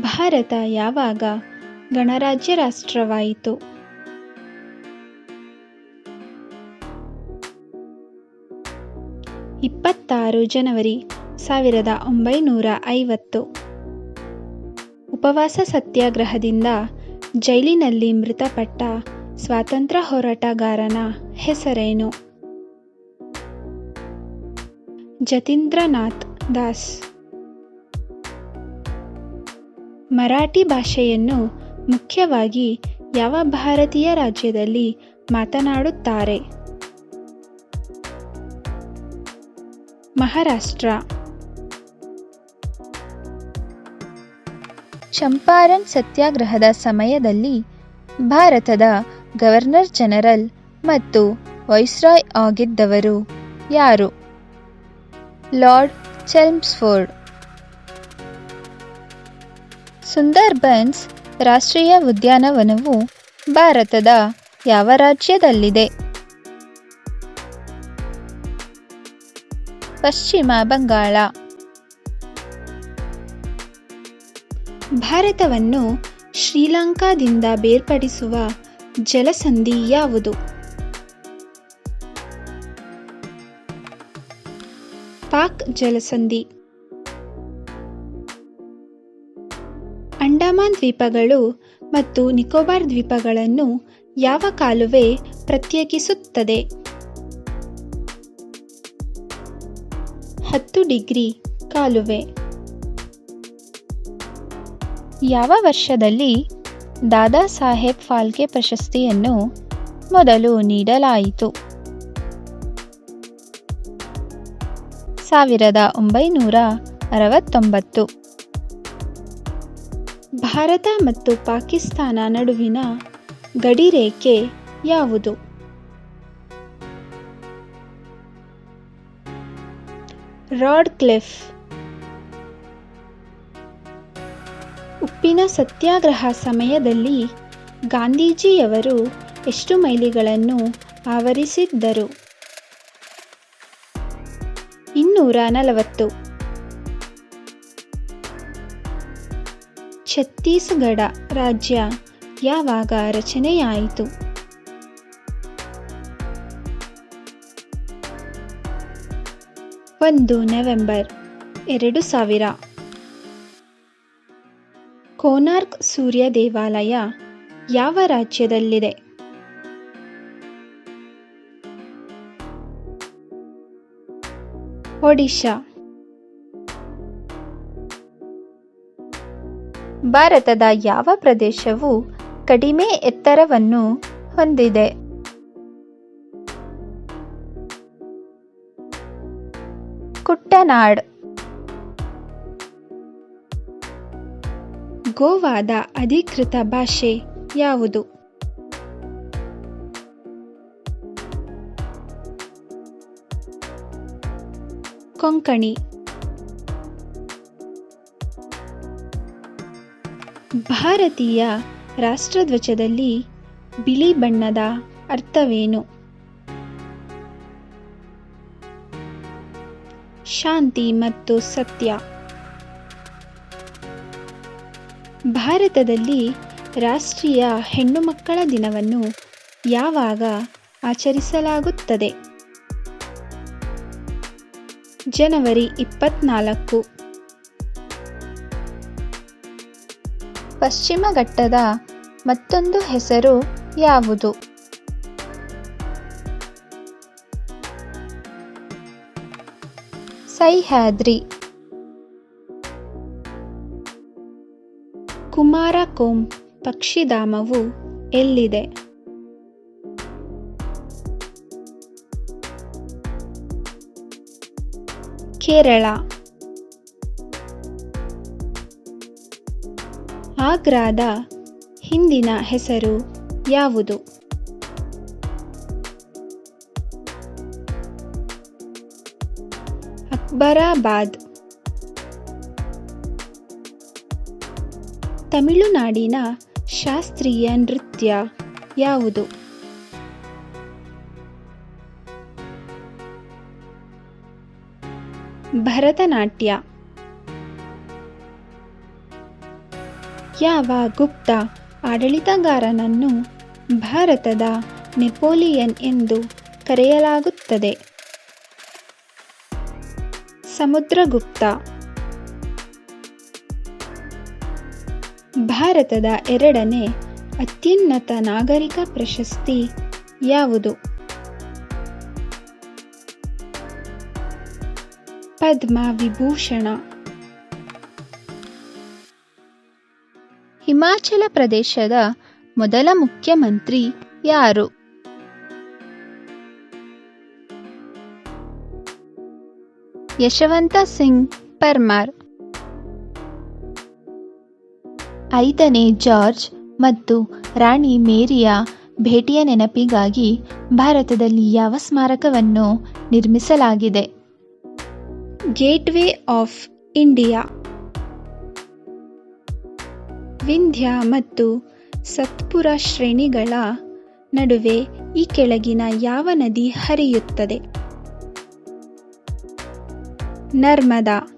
ಭಾರತ ಯಾವಾಗ ಗಣರಾಜ್ಯ ರಾಷ್ಟ್ರವಾಯಿತು? ಇಪ್ಪತ್ತಾರು ಜನವರಿ ಸಾವಿರದ ಒಂಬೈನೂರ ಐವತ್ತು. ಉಪವಾಸ ಸತ್ಯಾಗ್ರಹದಿಂದ ಜೈಲಿನಲ್ಲಿ ಮೃತಪಟ್ಟ ಸ್ವಾತಂತ್ರ್ಯ ಹೋರಾಟಗಾರನ ಹೆಸರೇನು? ಜತೀಂದ್ರನಾಥ್ ದಾಸ್. ಮರಾಠಿ ಭಾಷೆಯನ್ನು ಮುಖ್ಯವಾಗಿ ಯಾವ ಭಾರತೀಯ ರಾಜ್ಯದಲ್ಲಿ ಮಾತನಾಡುತ್ತಾರೆ? ಮಹಾರಾಷ್ಟ್ರ. ಚಂಪಾರನ್ ಸತ್ಯಾಗ್ರಹದ ಸಮಯದಲ್ಲಿ ಭಾರತದ ಗವರ್ನರ್ ಜನರಲ್ ಮತ್ತು ವೈಸ್ರಾಯ್ ಆಗಿದ್ದವರು ಯಾರು? Lord Chelmsford. ಸುಂದರ್ಬನ್ಸ್ ರಾಷ್ಟ್ರೀಯ ಉದ್ಯಾನವನವು ಭಾರತದ ಯಾವ ರಾಜ್ಯದಲ್ಲಿದೆ? ಪಶ್ಚಿಮ ಬಂಗಾಳ. ಭಾರತವನ್ನು ಶ್ರೀಲಂಕಾದಿಂದ ಬೇರ್ಪಡಿಸುವ ಜಲಸಂಧಿ ಯಾವುದು? ಪಾಕ್ ಜಲಸಂಧಿ. ಅಂಡಮಾನ್ ದ್ವೀಪಗಳು ಮತ್ತು ನಿಕೋಬಾರ್ ದ್ವೀಪಗಳನ್ನು ಯಾವ ಕಾಲುವೆ ಪ್ರತ್ಯೇಕಿಸುತ್ತದೆ? ಹತ್ತು ಡಿಗ್ರಿ ಕಾಲುವೆ. ಯಾವ ವರ್ಷದಲ್ಲಿ ದಾದಾ ಸಾಹೇಬ್ ಫಾಲ್ಕೆ ಪ್ರಶಸ್ತಿಯನ್ನು ಮೊದಲು ನೀಡಲಾಯಿತು? ಸಾವಿರದ ಒಂಬೈನೂರ ಅರವತ್ತೊಂಬತ್ತು. ಭಾರತ ಮತ್ತು ಪಾಕಿಸ್ತಾನ ನಡುವಿನ ಗಡಿರೇಖೆ ಯಾವುದು? ರಾಡ್ ಕ್ಲಿಫ್ ಉಪ್ಪಿನ ಸತ್ಯಾಗ್ರಹ ಸಮಯದಲ್ಲಿ ಗಾಂಧೀಜಿಯವರು ಎಷ್ಟು ಮೈಲಿಗಳನ್ನು ಆವರಿಸಿದ್ದರು? ಇನ್ನೂರ ನಲವತ್ತು. ಛತ್ತೀಸ್ಗಢ ರಾಜ್ಯ ಯಾವಾಗ ರಚನೆಯಾಯಿತು? ಒಂದು ನವೆಂಬರ್ ಎರಡು ಸಾವಿರ. ಕೋನಾರ್ಕ್ ಸೂರ್ಯ ದೇವಾಲಯ ಯಾವ ರಾಜ್ಯದಲ್ಲಿದೆ? ಒಡಿಶಾ. ಭಾರತದ ಯಾವ ಪ್ರದೇಶವು ಕಡಿಮೆ ಎತ್ತರವನ್ನು ಹೊಂದಿದೆ? ಕುಟ್ಟನಾಡ್. ಗೋವಾದ ಅಧಿಕೃತ ಭಾಷೆ ಯಾವುದು? ಕೊಂಕಣಿ. ಭಾರತೀಯ ರಾಷ್ಟ್ರಧ್ವಜದಲ್ಲಿ ಬಿಳಿ ಬಣ್ಣದ ಅರ್ಥವೇನು? ಶಾಂತಿ ಮತ್ತು ಸತ್ಯ. ಭಾರತದಲ್ಲಿ ರಾಷ್ಟ್ರೀಯ ಹೆಣ್ಣು ಮಕ್ಕಳ ದಿನವನ್ನು ಯಾವಾಗ ಆಚರಿಸಲಾಗುತ್ತದೆ? ಜನವರಿ ಇಪ್ಪತ್ನಾಲ್ಕು. ಪಶ್ಚಿಮ ಘಟ್ಟದ ಮತ್ತೊಂದು ಹೆಸರು ಯಾವುದು? ಸಹ್ಯಾದ್ರಿ. ಕುಮಾರಕೋಮ್ ಪಕ್ಷಿಧಾಮವು ಎಲ್ಲಿದೆ? ಕೇರಳ. ಆಗ್ರಾದ ಹಿಂದಿನ ಹೆಸರು ಯಾವುದು? ಅಕ್ಬರಾಬಾದ್. ತಮಿಳುನಾಡಿನ ಶಾಸ್ತ್ರೀಯ ನೃತ್ಯ ಯಾವುದು? ಭರತನಾಟ್ಯ. ಯಾವ ಗುಪ್ತ ಆಡಳಿತಗಾರನನ್ನು ಭಾರತದ ನೆಪೋಲಿಯನ್ ಎಂದು ಕರೆಯಲಾಗುತ್ತದೆ. ಸಮುದ್ರಗುಪ್ತ ಭಾರತದ ಎರಡನೇ ಅತ್ಯುನ್ನತ ನಾಗರಿಕ ಪ್ರಶಸ್ತಿ ಯಾವುದು? ಪದ್ಮ ವಿಭೂಷಣ ಹಿಮಾಚಲ ಪ್ರದೇಶದ ಮೊದಲ ಮುಖ್ಯಮಂತ್ರಿ ಯಾರು? ಯಶವಂತ ಸಿಂಗ್ ಪರ್ಮಾರ್. ಐದನೇ ಜಾರ್ಜ್ ಮತ್ತು ರಾಣಿ ಮೇರಿಯ ಭೇಟಿಯ ನೆನಪಿಗಾಗಿ ಭಾರತದಲ್ಲಿ ಯಾವ ಸ್ಮಾರಕವನ್ನು ನಿರ್ಮಿಸಲಾಗಿದೆ? Gateway of India. ವಿಂಧ್ಯ ಮತ್ತು ಸತ್ಪುರ ಶ್ರೇಣಿಗಳ ನಡುವೆ ಈ ಕೆಳಗಿನ ಯಾವ ನದಿ ಹರಿಯುತ್ತದೆ? ನರ್ಮದಾ.